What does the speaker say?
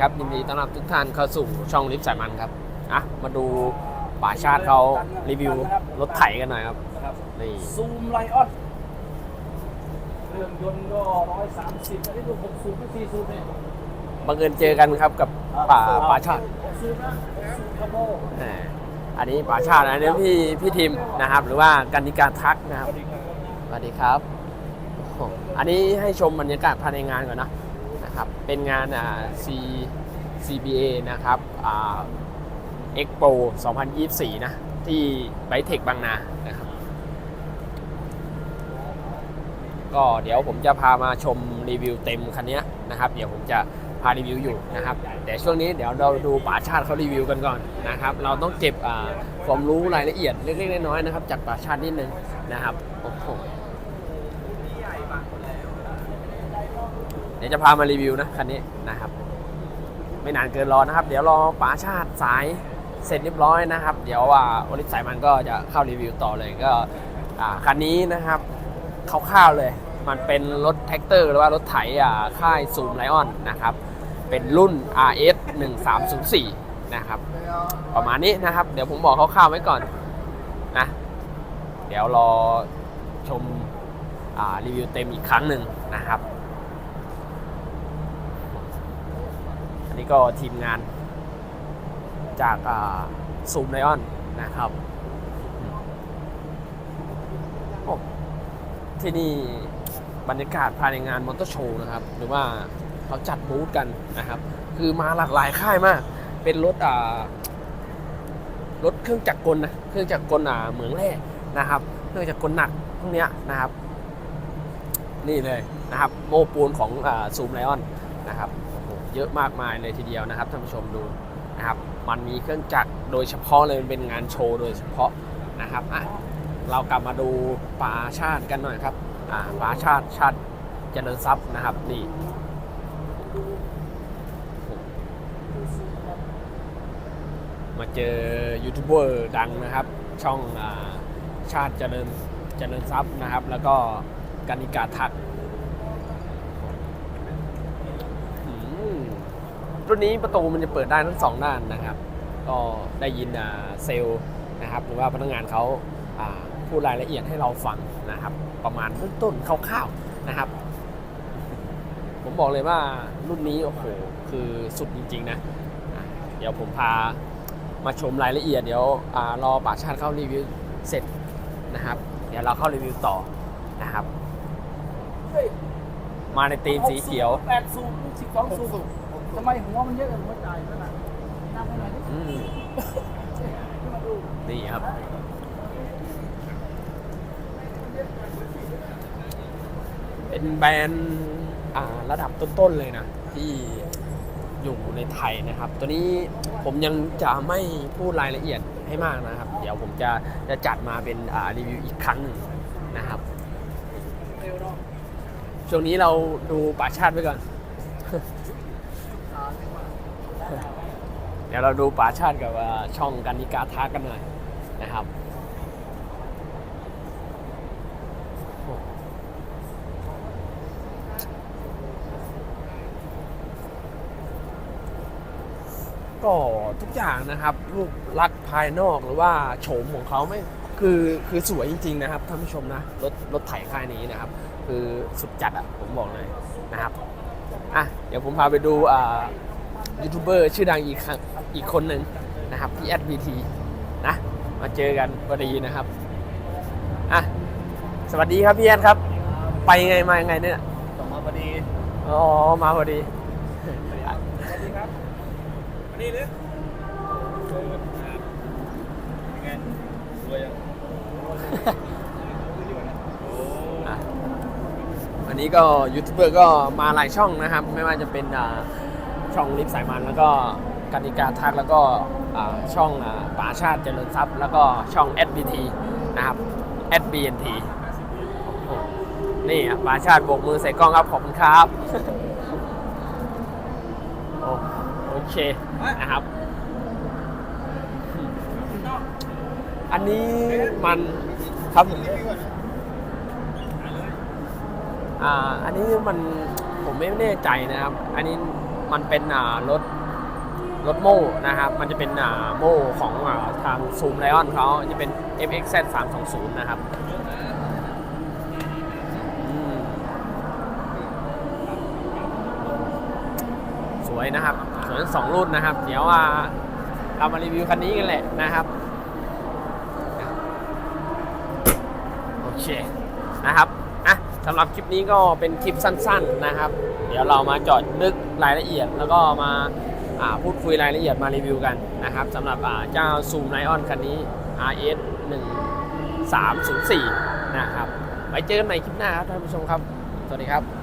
ครับยินดีต้อนรับทุกท่านเข้าสู่ช่องลิฟต์สายมันครับอะมาดูป่าชาติเขารีวิวรถไถกันหน่อยครับนะครับนี่ซูมไลออนเครื่องยนต์ก็ร้อยสามสิบอันนี้ดูหกสูบไม่สี่สูบเนี่ยบังเอิญเจอกันครับกับป่าป่าชาติหกสูบนะหกสูบคาร์โบแหมอันนี้ป่าชาติอันนี้พี่พี่ทีมนะครับ หรือว่ากันนิการทักนะคสรับวัสดีครับสวัสดีครับโอ้โหอันนี้ให้ชมบรรยากาศภายในงานก่อนนะ นะครับ เป็นงานอ่า C CBA นะครับอ่า Expo 2024 นะ ที่ไบเทคบางนานะครับ ก็เดี๋ยวผมจะพามาชมรีวิวเต็มคันนี้นะครับ เดี๋ยวผมจะพารีวิวอยู่นะครับ แต่ช่วงนี้เดี๋ยวเราดูป๋าชาติเขารีวิวกันก่อนนะครับ เราต้องเก็บความรู้รายละเอียดเล็กๆน้อยๆนะครับ จากป๋าชาตินิดนึงนะครับโอ้โห เดี๋ยวจะพามารีวิวนะคันนี้นะครับ ไม่นานเกินรอนะครับ เดี๋ยวรอป๋าชาติสายเสร็จเรียบร้อยนะครับ เดี๋ยวว่าโอลิสายมันก็จะเข้ารีวิวต่อเลยก็คันนี้นะครับคร่าวๆเลย มันเป็นรถแท็กเตอร์หรือว่ารถไถอ่าค่ายซูมไลออนนะครับ เป็นรุ่น RS 1304นะครับประมาณนี้นะครับ เดี๋ยวผมบอกคร่าวๆไว้ก่อนนะเดี๋ยวรอชมอรีวิวเต็มอีกครั้งหนึ่งนะครับ นี้ก็ทีมงานจากซูมไลออนนะครับที่นี่บรรยากาศภายในงานมอเตอร์โชว์นะครับ หรือว่าเขาจัดบูธกันนะครับ คือมาหลากหลายค่ายมาก เป็นรถอ่ารถเครื่องจักรกลนะเครื่องจักรกลอ่าเหมืองแร่นะครับ เครื่องจักรกลหนักพวกเนี้ยนะครับ นี่เลยนะครับ โมปูนของซูมไลออนนะครับ เยอะมากมายเลยทีเดียวนะครับท่านผู้ชมดูนะครับมันมีเครื่องจักรโดยเฉพาะเลยมันเป็นงานโชว์โดยเฉพาะนะครับอะเรากลับมาดูป่าชาติกันหน่อยครับอ่าป่าชาติชาติเจริญทรัพย์นะครับนี่มาเจอยูทูบเบอร์ดังนะครับ ช่องอาชาติเจริญเจริญทรัพย์นะครับ แล้วก็กานิกาทักอืม รุ่นนี้ประตูมันจะเปิดได้ทั้งสองด้านนะครับ ก็ได้ยินเซลล์นะครับ หรือว่าพนักงานเขาพูดรายละเอียดให้เราฟังนะครับ ประมาณเบื้องต้นคร่าวๆนะครับ ผมบอกเลยว่ารุ่นนี้โอ้โหคือสุดจริงๆนะเดี๋ยวผมพามาชมรายละเอียดเดี๋ยวรอป่าชาติเข้ารีวิวเสร็จนะครับ เดี๋ยวเราเข้ารีวิวต่อนะครับ มาในธีมสีเขียว แปดสูบสิบสองสูบทำไมหัวมันเยอะกว่าหัวใจขนาดนั่งให้หน่อยดิอืมขึ้นมาดูนี่ครับ เป็นแบรนด์อ่าระดับต้นๆเลยนะ ที่อยู่ในไทยนะครับ ตัวนี้ผมยังจะไม่พูดรายละเอียดให้มากนะครับ เดี๋ยวผมจะจะจัดมาเป็นอ่ารีวิวอีกครั้งหนึ่งนะครับ เร็วเนาะ ช่วงนี้เราดูป่าชาติไว้ก่อน เดี๋ยวเราดูป่าชาติกับช่องกันนิกาทักกันหน่อยนะครับก็ทุกอย่างนะครับรูปลักษณ์ภายนอกหรือว่าโฉมของเขาไม่ คือคือสวยจริง ๆ นะครับท่านผู้ชมนะรถรถไถค่ายนี้นะครับ คือสุดจัดอะผมบอกเลยนะครับอะเดี๋ยวผมพาไปดูอ่ายูทูบเบอร์ชื่อดังอีกครั้งอีกคนหนึ่งนะครับพี่แอดบีทีนะมาเจอกันพอดีนะครับอะสวัสดีครับพี่แอดครับ ไปยังไงมายังไงเนี่ยต่อมาพอดีอ๋อมาพอดีสวัสดีครับอันนี้เนี่ยเจอกันนานยังไงสวยยังโอ้ อะวั นี้ก็ยูทูบเบอร์ก็มาหลายช่องนะครับ ไม่ว่าจะเป็นช่องลิฟสายมันแล้วก็กติกาทักแล้วก็ช่องอป่าชาติเจริญทรัพย์ แล้วก็ช่อง SBT นะครับ SBNT โอ้นี่อ่ป่าชาติโบกมือใส่กล้องครับ ขอบคุณครับ โอเคนะครับ อันนี้มันครับ อ่าอันนี้มันผมไม่แน่ใจนะครับ อันนี้มันเป็นอ่ารถรถโม่นะครับ มันจะเป็นอ่าโม่ของอ่าทางซูมไลออนเขาจะเป็น FXZ 320 นะครับสวยนะครับ สวยทั้งสองรุ่นนะครับ เดี๋ยวอ่าเรามารีวิวคันนี้กันแหละนะครับโอเคนะครับ สำหรับคลิปนี้ก็เป็นคลิปสั้น ๆนะครับ เดี๋ยวเรามาจอดลึกรายละเอียด แล้วก็มาพูดคุยรายละเอียดมารีวิวกันนะครับสำหรับเจ้าซูมไลออนคันนี้ RS 1304นะครับไว้เจอกันใหม่คลิปหน้าครับท่านผู้ชมครับ สวัสดีครับ